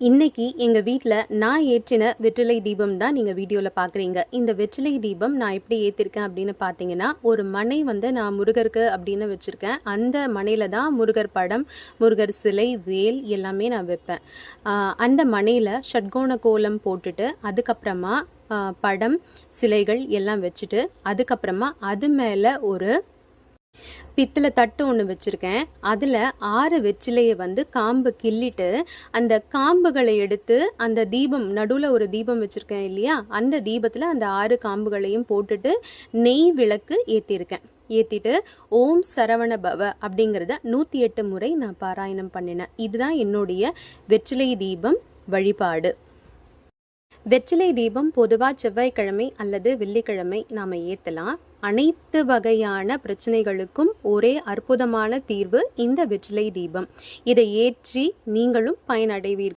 இன்னைக்கு எங்கள் வீட்டில் நான் ஏற்றின வெற்றிலை தீபம் தான் நீங்கள் வீடியோவில் பார்க்குறீங்க இந்த வெற்றிலை தீபம் நான் எப்படி ஏற்றிருக்கேன் அப்படின்னு பார்த்தீங்கன்னா ஒரு மனை வந்து நான் முருகருக்கு அப்படின்னு வச்சுருக்கேன். அந்த மனையில் தான் முருகர் படம் முருகர் சிலை வேல் எல்லாமே நான் வைப்பேன். அந்த மனையில் ஷட்கோண கோலம் போட்டுட்டு அதுக்கப்புறமா படம் சிலைகள் எல்லாம் வச்சுட்டு அதுக்கப்புறமா அது மேலே ஒரு பித்தளை தட்டு ஒன்று வச்சுருக்கேன். அதில் ஆறு வெற்றிலையை வந்து காம்பு கிள்ளிட்டு அந்த காம்புகளை எடுத்து அந்த தீபம் நடுவில் ஒரு தீபம் வச்சுருக்கேன் இல்லையா? அந்த தீபத்தில் அந்த ஆறு காம்புகளையும் போட்டுட்டு நெய் விளக்கு ஏற்றிருக்கேன் ஏற்றிட்டு ஓம் சரவண பவ அப்படிங்கிறத நூற்றி எட்டு முறை நான் பாராயணம் பண்ணினேன். இதுதான் என்னுடைய வெற்றிலை தீபம் வழிபாடு. வெற்றிலை தீபம் பொதுவாக செவ்வாய்க்கிழமை அல்லது வெள்ளிக்கிழமை நாம் ஏற்றலாம் அனைத்து வகையான பிரச்சனைகளுக்கும் ஒரே அற்புதமான தீர்வு இந்த வெற்றிலை தீபம். இதை ஏற்றி நீங்களும் பயனடைவீர்கள்